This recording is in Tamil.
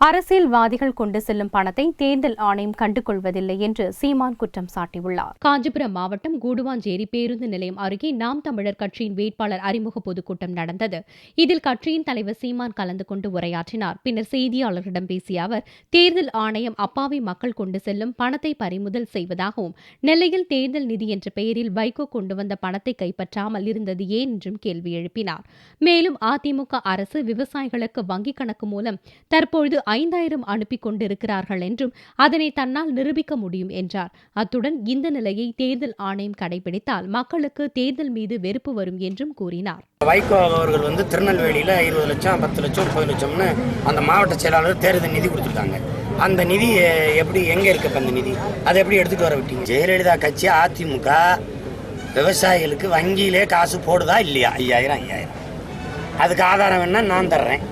அரசியல்வாதிகள் கொண்டு செல்லும் பணத்தை தேர்தல் ஆணையம் கண்டுகொள்வதில்லை என்று சீமான் குற்றம் சாட்டியுள்ளார். காஞ்சிபுரம் மாவட்டம் கூடுவாஞ்சேரி பேருந்து நிலையம் அருகே நாம் தமிழர் கட்சியின் வேட்பாளர் அறிமுக பொதுக்கூட்டம் நடந்தது. இதில் கட்சியின் தலைவர் சீமான் கலந்து கொண்டு உரையாற்றினார். பின்னர் செய்தியாளர்களிடம் பேசிய அவர் தேர்தல் ஆணையம் அப்பாவி மக்கள் கொண்டு செல்லும் பணத்தை பறிமுதல் செய்வதாகவும் நெல்லையில் தேர்தல் நிதி என்ற பெயரில் வைகோ கொண்டு வந்த பணத்தை கைப்பற்றாமல் இருந்தது ஏன் என்றும் கேள்வி எழுப்பினார். மேலும் அதிமுக அரசு விவசாயிகளுக்கு வங்கிக் கணக்கு மூலம் தற்பொழுது ஐந்தாயிரம் அனுப்பி கொண்டிருக்கிறார்கள் என்றும் அதனை தன்னால் நிரூபிக்க முடியும் என்றார். அத்துடன் இந்த நிலையை தேர்தல் ஆணையம் கடைபிடித்தால் மக்களுக்கு தேர்தல் மீது வெறுப்பு வரும் என்றும் கூறினார். வைகோ அவர்கள் வந்து திருநெல்வேலியில் இருபது லட்சம் பத்து லட்சம் முப்பது லட்சம்னு அந்த மாவட்ட செயலாளர் தேர்தல் நிதி கொடுத்துருக்காங்க. அந்த நிதி எப்படி எங்கே இருக்கு அந்த நிதி? அதை எப்படி எடுத்துகிட்டு வர விட்டீங்க? ஜெயலலிதா கட்சி அதிமுக விவசாயிகளுக்கு வங்கியிலே காசு போடுதா இல்லையா? ஐயாயிரம் ஐயாயிரம். அதுக்கு ஆதாரம் வேணா நான் தர்றேன்.